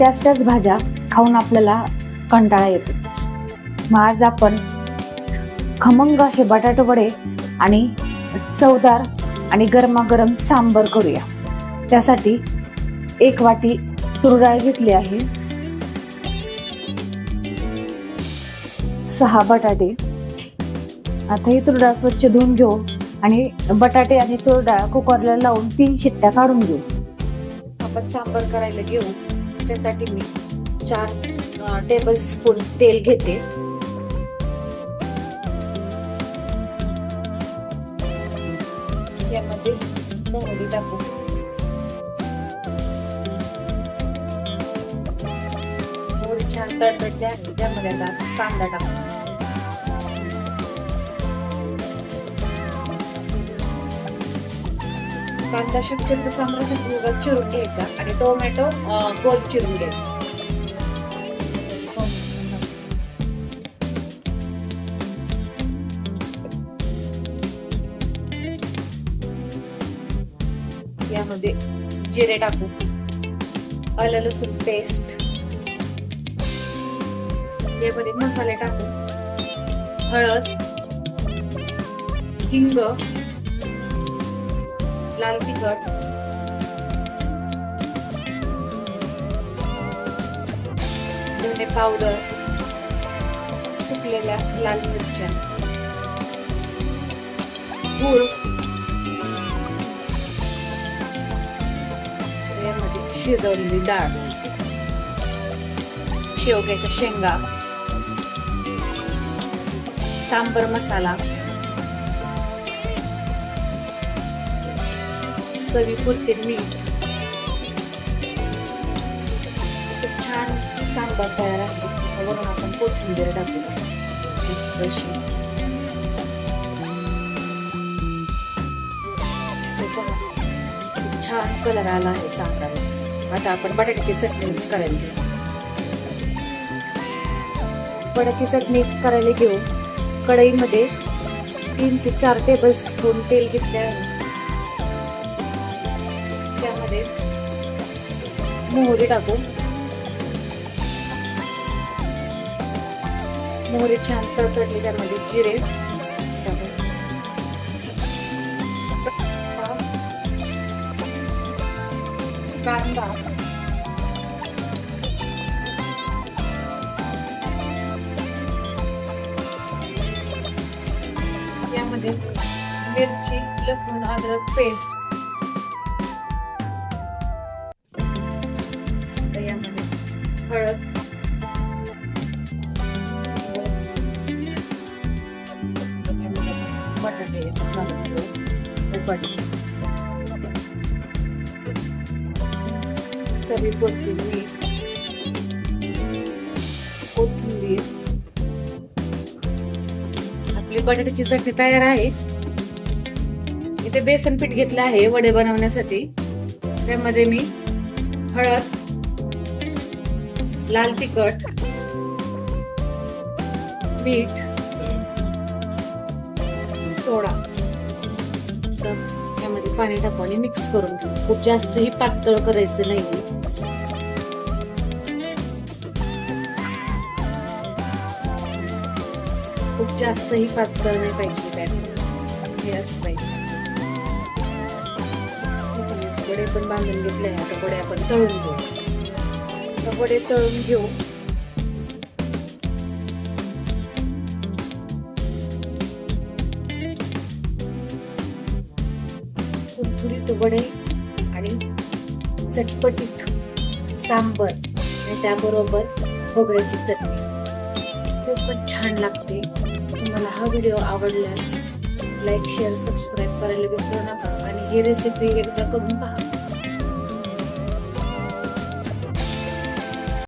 त्याच त्याच भाज्या खाऊन आपल्याला कंटाळा येतो. मग आज आपण खमंग असे बटाटे वडे आणि चवदार आणि गरमागरम सांबर करूया. त्यासाठी एक वाटी तूर डाळ घेतली आहे. सहा बटाटे. आता ही तूर डाळ स्वच्छ धुवून घेऊ आणि बटाटे आणि तूर डाळ कुकरला लावून तीन शिट्ट्या काढून घेऊ. आपण सांबर करायला घेऊ. त्यासाठी मी चार टेबल स्पून तेल घेते. यामध्ये मोहरी टाकू. मोहरी छान तडतडते आहे त्यामध्ये आता कांदा टाकू. कांदा शक्यतो सांबरासाठी उगाच चिरून घ्यायचा आणि टोमॅटो गोल चिरून घ्यायचा. यामध्ये जिरे टाकू. आलं लसूण पेस्ट यामध्ये मसाले टाकू. हळद हिंग लाल तिखट. धने पावडर. सुकलेल्या लाल मिरच्या. गूळ. यामध्ये शिजवलेली डाळ. शेवग्याच्या शेंगा. सांबर मसाला. चवीपुरते मीठ. खूप छान सांबार तयार आहे. वरून आपण कोथिंबीर टाकू अशी. खूप छान कलर आला आहे सांबार आता आपण बटाट्याची चटणी करायला घेऊ. बटाट्याची चटणी करायला घेऊ. कढईमध्ये तीन ते चार टेबल स्पून तेल घेतले मोहरी टाकू. मोहरी छान तडतडली त्यामध्ये जिरे टाकू. कांदा. यामध्ये मिरची लसूण अद्रक पेस्ट. हळद. बटाटे चवीपुरती मीठ. कोथिंबीर. आपली बटाट्याची चटणी तयार आहे. इथे बेसन पीठ घेतलं आहे वडे बनवण्यासाठी. त्यामध्ये मी हळद लाल तिखट मीठ सोडा. यामध्ये पाणी टाकू आणि मिक्स करून घेऊ. खूप जास्तही पातळ करायचं नाही खूप जास्तही पातळ नाही पाहिजे त्यात. हे असं पाहिजे. वडे पण बांधून घेतले आहे आता वडे आपण तळून घेऊ. आता वडे तळून घेऊ. कुरकुरीत वडे आणि चटपटीत सांबर आणि त्याबरोबर खोबऱ्याची चटणी. खूपच छान लागते. तुम्हाला हा व्हिडिओ आवडल्यास लाईक शेअर सबस्क्राईब करायला विसरू नका आणि ही रेसिपी एकदा करून पहा.